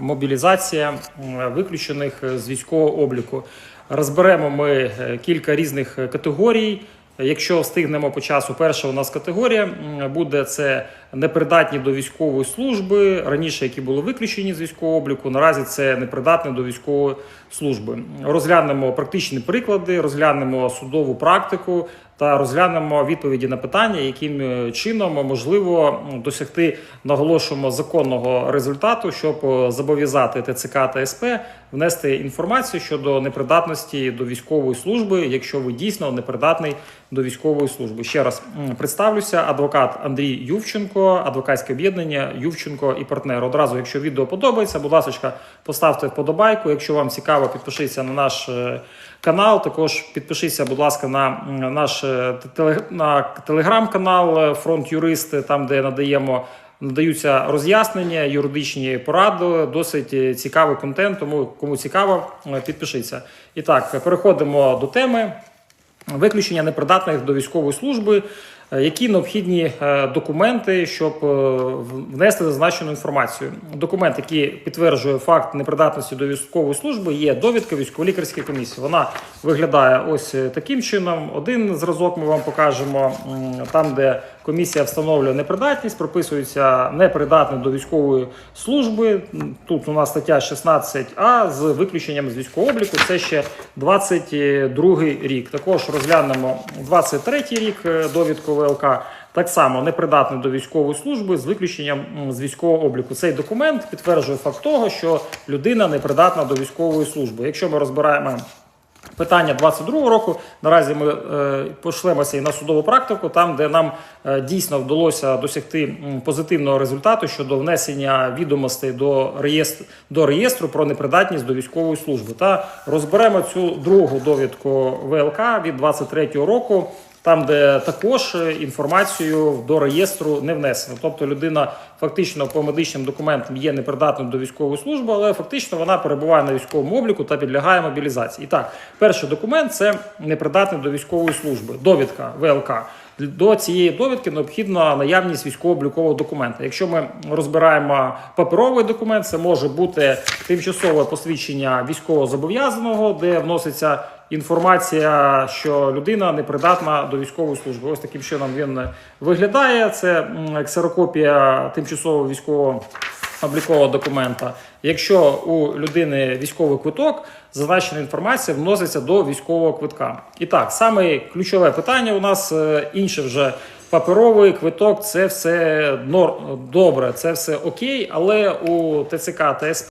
мобілізація виключених з військового обліку. Розберемо ми е, кілька різних категорій. Якщо встигнемо по часу, перша у нас категорія буде це непридатні до військової служби, раніше які були виключені з військового обліку. Наразі це непридатні до військової служби. Розглянемо практичні приклади, розглянемо судову практику та розглянемо відповіді на питання, яким е, чином можливо досягти наголошуємо законного результату, щоб е, зобов'язати ТЦК та СП внести інформацію щодо непридатності до військової служби, якщо ви дійсно непридатний до військової служби. Ще раз представлюся, адвокат Андрій Ювченко, адвокатське об'єднання Ювченко і партнер. Одразу, якщо відео подобається, будь ласка, поставте вподобайку. Якщо вам цікаво, підпишіться на наш е, канал. Також підпишіться, будь ласка, на наш е, на телеграм-канал е, Фронт Юрист, там де надаємо. Надаються роз'яснення, юридичні поради, досить е, цікавий контент. Тому кому цікаво, е, підпишіться. І так, переходимо до теми виключення непридатних до військової служби. Е, Які необхідні е, документи, щоб е, внести зазначену інформацію? Документ, який підтверджує факт непридатності до військової служби, є довідка військово-лікарської комісії. Вона виглядає ось таким чином. Один зразок ми вам покажемо там, де комісія встановлює непридатність, прописується непридатний до військової служби. Тут у нас стаття 16а з виключенням з військового обліку. Це ще 22 рік. Також розглянемо 23 рік довідку ВЛК. Так само непридатний до військової служби з виключенням з військового обліку. Цей документ підтверджує факт того, що людина непридатна до військової служби. Якщо ми розбираємо питання 22 року. Наразі ми е, пошлемося і на судову практику, там де нам е, дійсно вдалося досягти позитивного результату щодо внесення відомостей до реєстру до реєстру про непридатність до військової служби. Та розберемо цю другу довідку ВЛК від 23 року. Там, де також е, інформацію до реєстру не внесено. Тобто людина фактично по медичним документам є непридатною до військової служби, але фактично вона перебуває на військовому обліку та підлягає мобілізації. І так, перший документ це непридатний до військової служби. Довідка ВЛК. До цієї довідки необхідна наявність військово-облікового документа. Якщо ми розбираємо паперовий документ, це може бути тимчасове посвідчення військовозобов'язаного, де вноситься інформація, що людина непридатна до військової служби. Ось таким чином він виглядає. Це ксерокопія тимчасового військового облікового документа. Якщо у людини військовий квиток, зазначена інформація вноситься до військового квитка. І так, саме ключове питання у нас е, інше вже. Паперовий квиток це все добре, це все окей, але у ТЦК та СП